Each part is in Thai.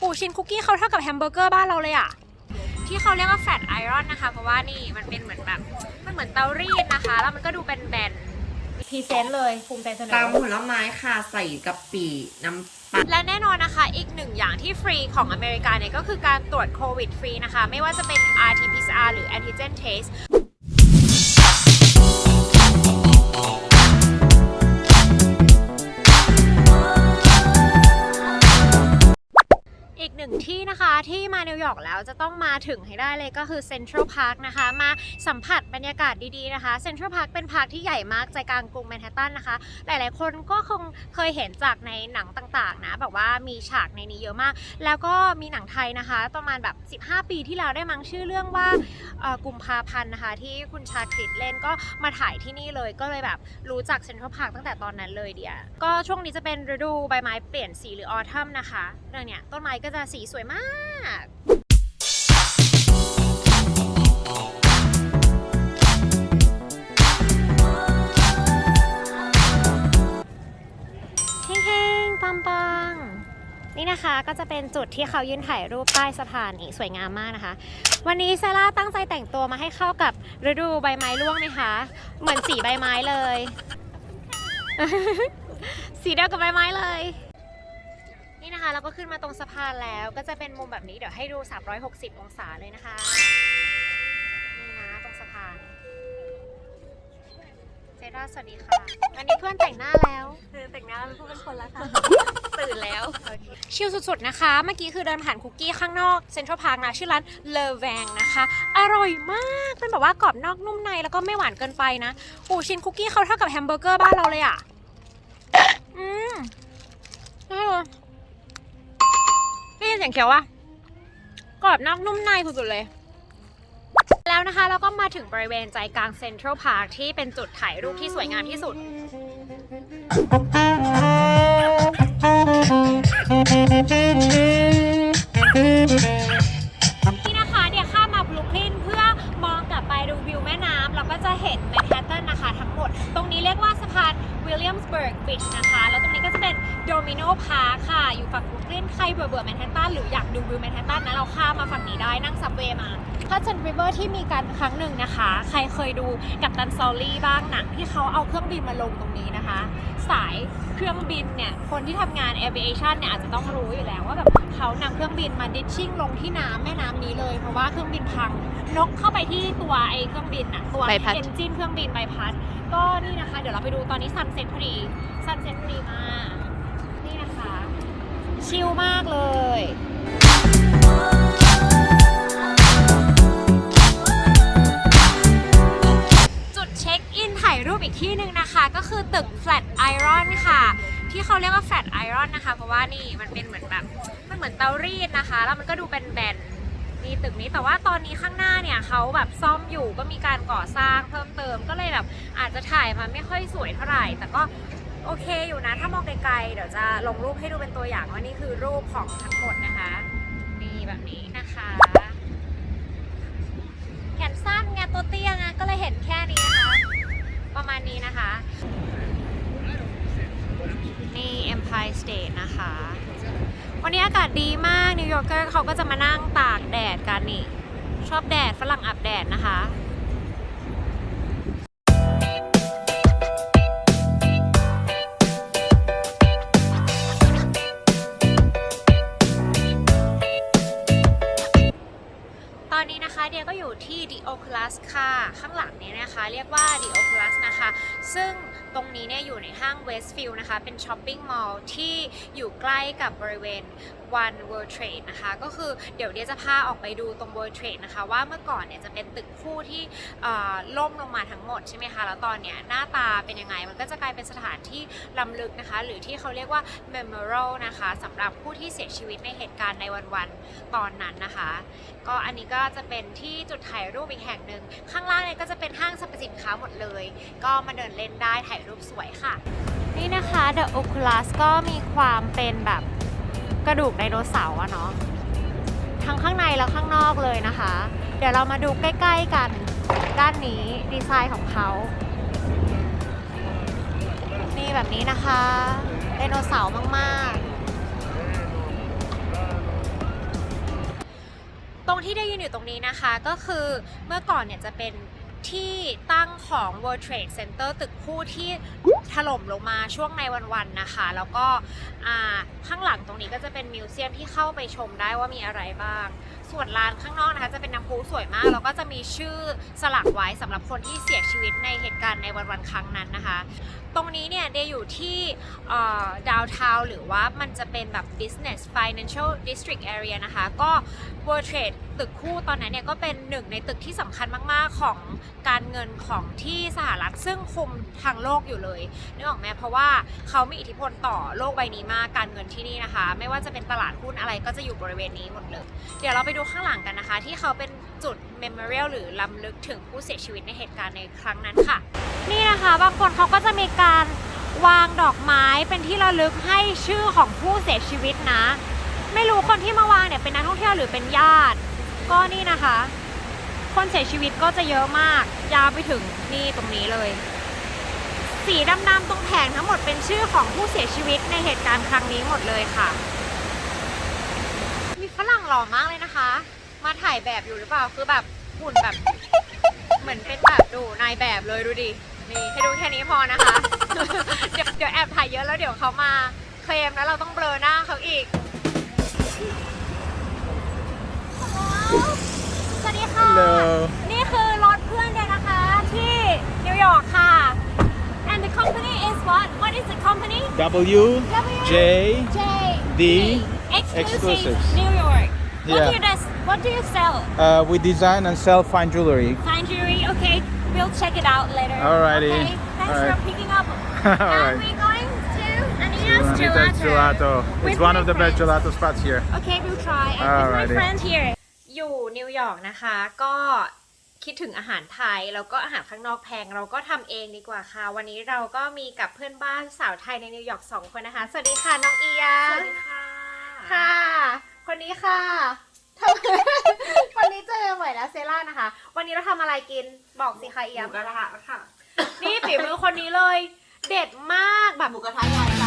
ปูชิ้นคุกกี้เขาเท่ากับแฮมเบอร์เกอร์บ้านเราเลยอะที่เขาเรียกว่าแฟตไอรอนนะคะ เพราะว่านี่มันเป็นเหมือนแบบ มันเหมือนเตารีดนะคะ แล้วมันก็ดูเป็นแบนพรีเซนต์เลยภูมิใจเสนอตำผลไม้ค่ะใส่กะปิน้ำปลาและแน่นอนนะคะ อีกหนึ่งอย่างที่ฟรีของอเมริกาเนี่ยก็คือการตรวจโควิดฟรีนะคะ ไม่ว่าจะเป็น RT-PCR หรือ antigen test มานิวยอร์กแล้วจะต้องมาถึงให้ได้เลยก็คือเซ็นทรัลพาร์คนะคะ มาสัมผัสบรรยากาศดีๆนะคะเซ็นทรัลพาร์คเป็นพาร์คที่ใหญ่มากใจกลางกรุงแมนฮัตตันนะคะ หลายๆคนก็คงเคยเห็นจากในหนังต่างๆนะแบบว่ามีฉากในนี้เยอะมาก แล้วก็มีหนังไทยนะคะ ประมาณแบบ 15 ปีที่แล้วได้มั้งชื่อเรื่องว่าเอ่อกุมภาพันธ์นะคะ ที่คุณชาคริตเล่นก็มาถ่ายที่นี่เลยก็เลยแบบรู้จักเซ็นทรัลพาร์คตั้งแต่ตอนนั้นเลยเดียก็ช่วงนี้จะเป็นฤดูใบไม้เปลี่ยนสีหรือออทัมนะคะเรื่องเนี้ยต้นไม้ก็จะสีสวยมาก ปังปังนี่นะคะก็จะเป็นจุดที่เขายืนถ่ายรูปใต้สะพานนี่สวยงามมากนะคะ วันนี้ซาร่าตั้งใจแต่งตัวมาให้เข้ากับฤดูใบไม้ร่วงไหมคะ เหมือนสีใบไม้เลย สีเดียวกับใบไม้เลย นี่นะคะเราก็ขึ้นมาตรงสะพานแล้วก็จะเป็นมุมแบบนี้เดี๋ยวให้ดู 360 องศาเลยนะคะนี่นะตรงสะพานเจด้าสวัสดีค่ะอันนี้เพื่อนแต่งหน้าแล้ว ชิลสุดๆนะคะ เมื่อกี้คือเดินผ่านคุกกี้ข้างนอกเซ็นทรัลพาร์คนะชื่อร้านเลแวงนะคะ อร่อยมากเป็นแบบว่ากรอบนอกนุ่มในแล้วก็ไม่หวานเกินไปนะอูชิ้นคุกกี้เขาเท่ากับแฮมเบอร์เกอร์บ้านเราเลยอะ อืมได้เลยได้ยินเสียงเขียววะกรอบนอกนุ่มในสุดๆเลยแล้วนะคะเราก็มาถึงบริเวณใจกลางเซ็นทรัลพาร์คที่เป็นจุดถ่ายรูปที่สวยงามที่สุด นี่นะคะเดี๋ยวข้ามมาบรูคลินเพื่อมองกลับไปดูวิวแม่น้ำเราก็จะเห็นแมนฮัตตันนะคะทั้งหมด ตรงนี้เรียกว่าสะพานวิลเลียมสเบิร์กบริดจ์นะคะ แล้วตรงนี้ก็จะเป็นโดมิโนพาร์คค่ะ อยู่ฝั่งบรูคลินใครเบื่อเบื่อแมนฮัตตันหรืออยากดูวิวแมนฮัตตันนะเราข้ามมาฝั่งนี้ได้นั่งซับเวย์มาฮัตสันริเวอร์ที่มีการครั้งหนึ่งนะคะ ใครเคยดูกับตันซอลลี่บ้างหนังที่เขาเอาเครื่องบินมาลงตรงนี้นะคะ สาย เครื่องบินเนี่ยคนที่ทำงาน aviation เนี่ยอาจจะต้องรู้อยู่แล้วว่าแบบเขานำเครื่องบินมาดิชชิ่งลงที่น้ำแม่น้ำนี้เลยเพราะว่าเครื่องบินพังนกเข้าไปที่ตัวไอ้เครื่องบินอะตัวใบพัด เอนจินเครื่องบินใบพัด ก็นี่นะคะ เดี๋ยวเราไปดูตอนนี้ซันเซ็ตพอดีซันเซ็ตพอดีมากนี่นะคะ ชิลมากเลยจุดเช็คอินถ่ายรูปอีกที่หนึ่งนะคะ ก็คือตึก Flat Iron ค่ะ ที่เขาเรียกว่า Flat Iron นะคะ เพราะว่านี่มันเป็นเหมือนแบบมันเหมือนเตารีดนะคะ แล้วมันก็ดูเป็นแบนๆนี่ตึกนี้แต่ว่าตอนนี้ข้างหน้าเนี่ยเขาแบบซ่อมอยู่ก็มีการก่อสร้างเพิ่มเติมก็เลยแบบอาจจะถ่ายมาไม่ค่อยสวยเท่าไหร่ แต่ก็โอเคอยู่นะถ้ามองไกลๆเดี๋ยวจะลงรูปให้ดูเป็นตัวอย่างว่านี่คือรูปของทั้งหมดนะคะนี่แบบนี้นะคะแขนสั้นไงตัวเตี้ยไงก็เลยเห็นแค่นี้นะคะ ประมาณนี้นะคะ นี่ Empire State นะคะ วันนี้อากาศดีมาก นิวยอร์กเกอร์เขาก็จะมานั่งตากแดดกันนี่ ชอบแดดฝรั่งอาบแดดนะคะตอนนี้นะคะเดียก็อยู่ที่ The Oculus ค่ะ ข้างหลังนี้นะคะ เรียกว่า The Oculus นะคะ ซึ่งตรงนี้เนี่ยอยู่ในห้าง Westfield นะคะ เป็นช้อปปิ้งมอลล์ที่อยู่ใกล้กับบริเวณ One World Trade นะคะ ก็คือเดี๋ยวเดียจะพาออกไปดูตรง World Trade นะคะ ว่าเมื่อก่อนเนี่ยจะเป็นตึกคู่ที่ล่มลงมาทั้งหมดใช่ไหมคะ แล้วตอนเนี้ยหน้าตาเป็นยังไง มันก็จะกลายเป็นสถานที่ล้ำลึกนะคะ หรือที่เขาเรียกว่า Memorial นะคะสำหรับผู้ที่เสียชีวิตในเหตุการณ์ในวันๆตอนนั้นนะคะ ก็อันนี้ก็จะเป็นที่จุดถ่ายรูปอีกแห่งหนึ่งข้างล่างเนี่ยก็จะเป็นห้างสรรพสินค้าหมดเลย ก็มาเดินเล่นได้ถ่ายรูปสวยค่ะ นี่นะคะ The Oculus ก็มีความเป็นแบบกระดูกไดโนเสาร์อะเนาะทั้งข้างในแล้วข้างนอกเลยนะคะ เดี๋ยวเรามาดูใกล้ ๆ กันด้านนี้ดีไซน์ของเขา นี่แบบนี้นะคะไดโนเสาร์มากๆ ตรงที่ได้ยืนอยู่ตรงนี้นะคะก็คือเมื่อก่อนเนี่ยจะเป็น ที่ตั้งของ World Trade Center ตึกคู่ที่ถล่มลงมาช่วงในวันๆนะคะ แล้วก็ข้างหลังตรงนี้ก็จะเป็นมิวเซียมที่เข้าไปชมได้ว่ามีอะไรบ้าง ส่วนร้านข้างนอกนะคะจะเป็นน้ำพุสวยมาก แล้วก็จะมีชื่อสลักไว้สำหรับคนที่เสียชีวิตในเหตุการณ์ในวันวันครั้งนั้นนะคะ ตรงนี้เนี่ยเดย์อยู่ที่ดาวทาวหรือว่ามันจะเป็นแบบ business financial district area นะคะ ก็ World Trade ตึกคู่ตอนนั้นเนี่ยก็เป็นหนึ่งในตึกที่สำคัญมากๆของการเงินของที่สหรัฐซึ่งคุมทางโลกอยู่เลยนึกออกไหมเพราะว่าเขามีอิทธิพลต่อโลกใบนี้มากการเงินที่นี่นะคะ ไม่ว่าจะเป็นตลาดหุ้นอะไรก็จะอยู่บริเวณนี้หมดเลย เดี๋ยวเราไปดูข้างหลังกันนะคะ ที่เขาเป็นจุด memorial หรือลำลึกถึงผู้เสียชีวิตในเหตุการณ์ในครั้งนั้นค่ะ นี่นะคะบางคนเขาก็จะมีการวางดอกไม้เป็นที่ระลึกให้ชื่อของผู้เสียชีวิตนะ ไม่รู้คนที่มาวางเนี่ยเป็นนักท่องเที่ยวหรือเป็นญาติ ก็นี่นะคะ คนเสียชีวิตก็จะเยอะมาก ยาวไปถึงนี่ตรงนี้เลย สีดำๆตรงแผงทั้งหมดเป็นชื่อของผู้เสียชีวิตในเหตุการณ์ครั้งนี้หมดเลยค่ะ หล่อมากเลยนะคะ มาถ่ายแบบอยู่หรือเปล่าคือแบบหุ่นแบบ เหมือนเป็นแบบดูนายแบบเลยดูดินี่ให้ดูแค่นี้พอนะคะ เดี๋ยวเดี๋ยวแอบถ่ายเยอะแล้วเดี๋ยวเขามาเคลมแล้วเราต้องเบลอหน้าเขาอีกสวัสดีค่ะ Hello. นี่คือรถเพื่อนเดนนะคะที่นิวยอร์กค่ะ and the company is what what is the company W W J J D Exclusive Exclusives. New York what do Yeah. you does what do you sell Uh, we design and sell fine jewelry. fine jewelry okay we'll check it out later Alrighty. okay thanks Alright. for picking up All and right. we're going to Anita's Anita's Gelato Gelato. With It's one my of the best friends. gelato spots here. Okay we'll try and with my Alrighty. friend here อยู่นิวยอร์กนะคะ ก็คิดถึงอาหารไทย แล้วก็อาหารข้างนอกแพง เราก็ทำเองดีกว่าค่ะ วันนี้เราก็มีกับเพื่อนบ้านสาวไทยในนิวยอร์กสองคนนะคะ สวัสดีค่ะน้องเอีย สวัสดีค่ะ ค่ะ คนนี้ค่ะทำ วันนี้เจอกันบ่อยแล้วเซล่านะคะ วันนี้เราทำอะไรกินบอกสิคะเอีหยมูกระทะค่ะนี่ฝีมือคนนี้เลย เด็ดมากแบบ หมูกระทะยายใจ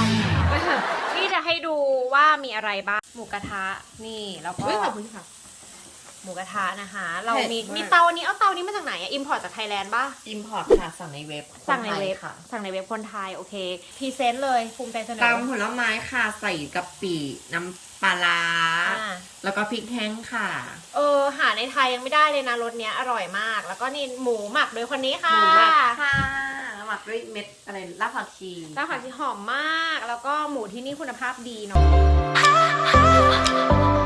ค่ะนี่จะให้ดูว่ามีอะไรบ้าง หมูกระทะนี่แล้วก็ เฮ้ยขอบคุณค่ะ หมูกระทะนะคะ เรามีเผ็ดมากมีเตาอันนี้เอาเตานี้มาจากไหนอะอิมพอร์ตจากไทยแลนด์ป่ะอิมพอร์ตค่ะ สั่งในเว็บสั่งในเว็บคนไทยค่ะ สั่งในเว็บคนไทย โอเคพรีเซนต์เลยภูมิใจเสนอตำผลไม้ค่ะ ใส่กะปิน้ำปลาร้าอ่าแล้วก็พริกแห้งค่ะ เออ หาในไทยยังไม่ได้เลยนะรสเนี้ยอร่อยมาก แล้วก็นี่หมูหมักโดยคนนี้หค่ะมูหมักค่ะหมักด้วยเม็ดอะไรรากผักชีแล้วผักชีหอมมาก แล้วก็หมูที่นี่คุณภาพดีเนาะและ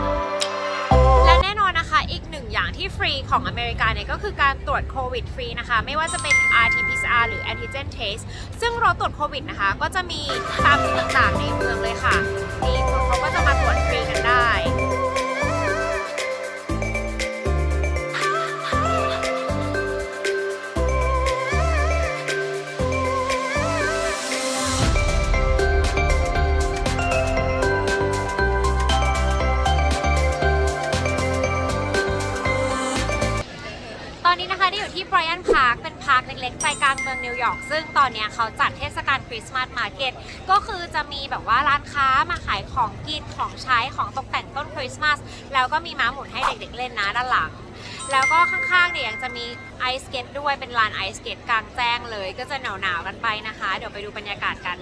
ที่ฟรีของอเมริกาเนี่ยก็คือการตรวจโควิดฟรีนะคะ ไม่ว่าจะเป็น RT-PCR หรือ antigen test ซึ่งรถตรวจโควิดนะคะ ก็จะมีตามจุดต่างๆในเมืองเลยค่ะ มีคนเขาก็จะมาตรวจฟรีกันได้ ล็กใจกลางเมืองนิวยอร์กซึ่งตอนนี้เขาจัดเทศกาลคริสต์มาสมาร์เก็ตก็คือจะมีแบบว่าร้านค้ามาขายของกินของใช้ของตกแต่งต้นคริสต์มาสแล้วก็มีม้าหมุนให้เด็กๆเล่นนะด้านหลัง แล้วก็ข้างๆเนี่ยยังจะมีไอสเกตด้วยเป็นลานไอสเกตกลางแจ้งเลย ก็จะหนาวๆกันไปนะคะ เดี๋ยวไปดูบรรยากาศกัน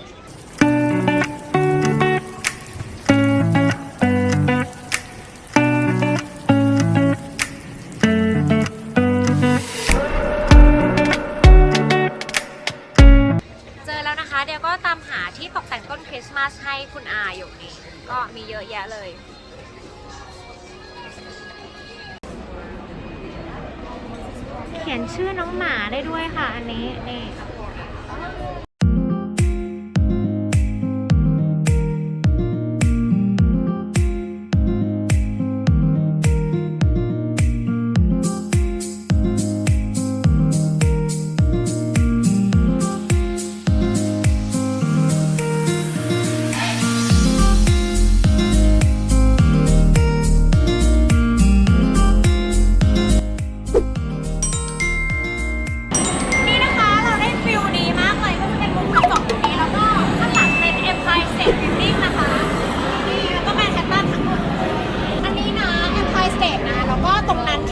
ยนชื่อน้องหมาได้ด้วยค่ะ อันนี้นี่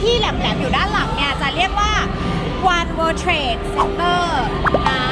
ที่แหลมๆอยู่ด้านหลังเนี่ยจะเรียกว่า One World Trade Center นะ